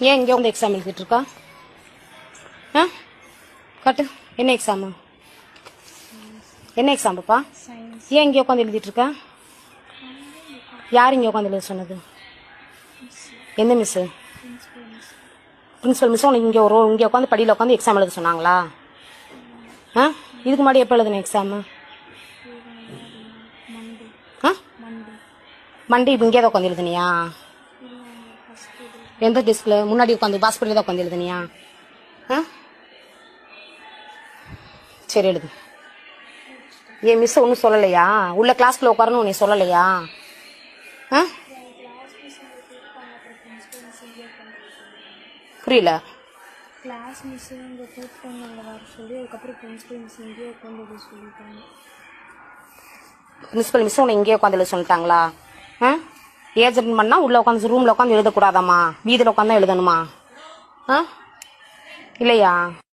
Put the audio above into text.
ஏன் இங்கே வந்து எக்ஸாம் எழுதிட்டு இருக்கா? ஆ? காட்டு. என்ன எக்ஸாமு என்ன எக்ஸாம் பாப்பா ஏன் இங்கே உட்காந்து எழுதிட்டு இருக்க? யார் இங்கே உட்காந்து எழுத சொன்னது? எந்த மிஸ்ஸு பிரின்சிபல் மிஸ் உனக்கு இங்கே ஒரு இங்கே உட்காந்து படியில் உட்காந்து எக்ஸாம் எழுத சொன்னாங்களா? ஆ? இதுக்கு முன்னாடி எப்போ எழுதுன எக்ஸாமு ஆ? மண்டே இப்போ இங்கே தான் உட்காந்து எழுதுனியா? எந்த டெஸ்கில் முன்னாடி உட்காந்து பாஸ்பரியில் தான் உட்காந்து எழுதுனியா? ஆ? சரி எழுது. ஏன் மிஸ் ஒன்றும் சொல்லலையா? உள்ள கிளாஸ்க்குள்ள உட்காரணும் உன்னை சொல்லலையா? ஆ? புரியல. கிளாஸ் மிஸ் வர சொல்லி அதுக்கப்புறம் பிரின்சிபல் மிஸ் இங்கேயே உட்காந்து எழுத சொல்லிட்டாங்க. பிரின்சிபல் மிஸ் உன்னை இங்கேயே உட்காந்து சொல்லிட்டாங்களா? ஆ? ஏஜ் அட்டன் பண்ணால் உள்ளே உட்காந்து ரூமில் உட்காந்து எழுதக்கூடாதாம்மா? வீதியில் உட்காந்து எழுதணுமா? ஆ? இல்லையா?